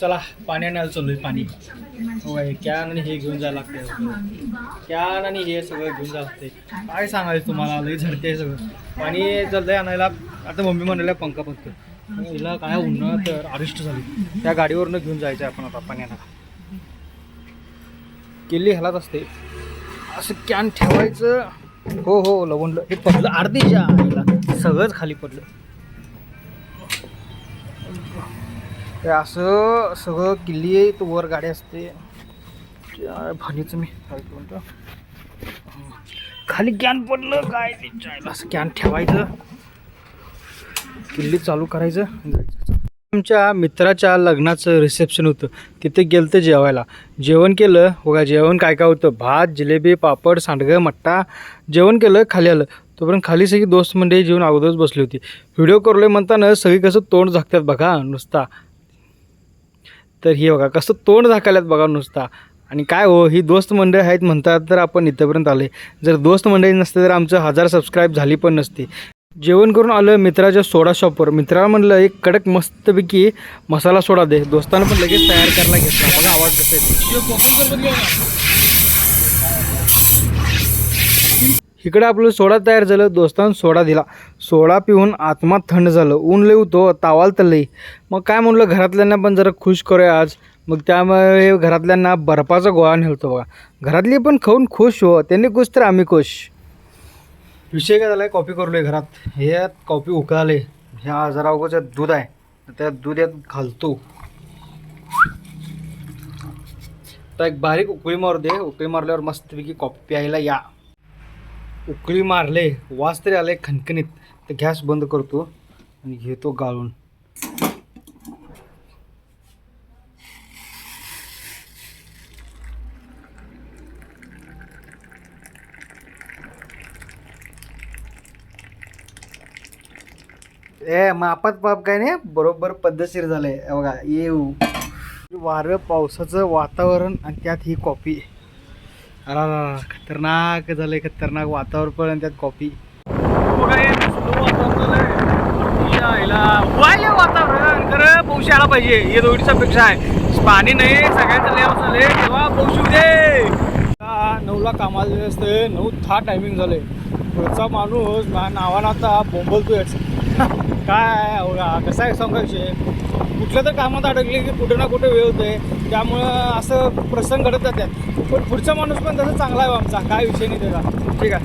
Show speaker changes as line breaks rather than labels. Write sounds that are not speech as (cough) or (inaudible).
चला पाणी आणायला चाललोय पाणी. होय कॅन आणि हे घेऊन जायला लागते कॅन आणि हे सगळं घेऊन जायला लागते काय सांगायचं तुम्हाला? लई झडते सगळं. पाणी चाललंय आणायला आता मम्मी म्हणाल्या पंखा फक्त हिला काय उन्हाळ्यात तर अरिष्ट झाली. त्या गाडीवरनं घेऊन जायचं आपण आता पाणी आणायला किल्ली ह्यालाच असते. असं कॅन ठेवायचं. हो हो लवणलं हे पडलं अर्धीच्या आईला. सगळंच खाली पडलं. ते असं सगळं किल्ली आहे तो वर गाडी असते. भानीचं मी काय म्हणतो खाली कॅन पडलं काय तिच्या असं कॅन ठेवायचं. किल्ली चालू करायचं जायचं. आमच्या मित्राच्या लग्नाचं रिसेप्शन होतं. तिथे गेलं तर जेवायला. जेवण केलं. बघा जेवण काय काय होतं. भात जिलेबी पापड सांडगं मट्टा. जेवण केलं खाली आलं. तोपर्यंत खाली सगळी दोस्त मंडळी जेवण अगोदरच बसली होती. व्हिडिओ करलोय म्हणताना सगळी कसं तोंड झाकतात बघा नुसता. तर हे बघा कसं तोंड झाकाल्यात बघा नुसता. आणि काय हो ही दोस्त मंडळी आहेत म्हणतात तर आपण इथंपर्यंत आले जर दोस्त मंडळी नसते तर आमचं हजार सबस्क्राईब झाली पण नसती. जेवण करून आलं मित्राच्या सोडा शॉपवर मित्राला म्हणलं एक कडक मस्तपैकी मसाला सोडा दे. दोस्तानं पण लगेच तयार करायला घेतला. बघा आवाज येतो इकडे आपलं सोडा तयार झालं दोस्तानं सोडा दिला. सोडा पिऊन आत्मा थंड झालं. ऊन लई होतो तावाल तर लई. मग काय म्हणलं घरातल्यांना पण जरा खुश करूया आज. मग त्यामुळे घरातल्यांना बर्फाचा गोळा नेलतो बघा. घरातली पण खाऊन खुश हो त्यांनी खुश तर आम्ही खुश. विषय काय झाला आहे कॉफी लय घरात. हे कॉफी उकळाले. ह्या जरा उगाच दूध आहे. त्या दूध यात घालतो. तर एक बारीक उकळी मारू दे. उकळी मारल्यावर मस्तपैकी कॉफी प्यायला या. उकळी मारले वास तरी आले खणखणीत. तर गॅस बंद करतो आणि घेतो गाळून. ए मापात पाप काय नाही बरोबर पद्धतशीर झालंय. बघा येऊ. वारं पावसाचं वातावरण आणि त्यात ही कॉफी अरा खतरनाक झालंय खतरनाक वातावरण पण त्यात कॉफी वातावरण खरं पाऊस यायला पाहिजे. हे दोघीच्या अपेक्षा आहे. पाणी नाही सगळ्यांचं लय झाले. तेव्हा पाऊस दे नऊला कामाला गेले असते. नऊ दहा टायमिंग झाले. पुढचा माणूस माझ्या नावानं आता बोंबलतोय (laughs) काय अवघा. कसा आहे सांगायचे कुठल्या तर कामात अडकले की कुठे ना कुठे वेळ होते त्यामुळं असं प्रसंग घडत जातात. पण पुढचा माणूस पण तसं चांगला आहे आमचा. काय विषय नाही त्याचा. ठीक आहे.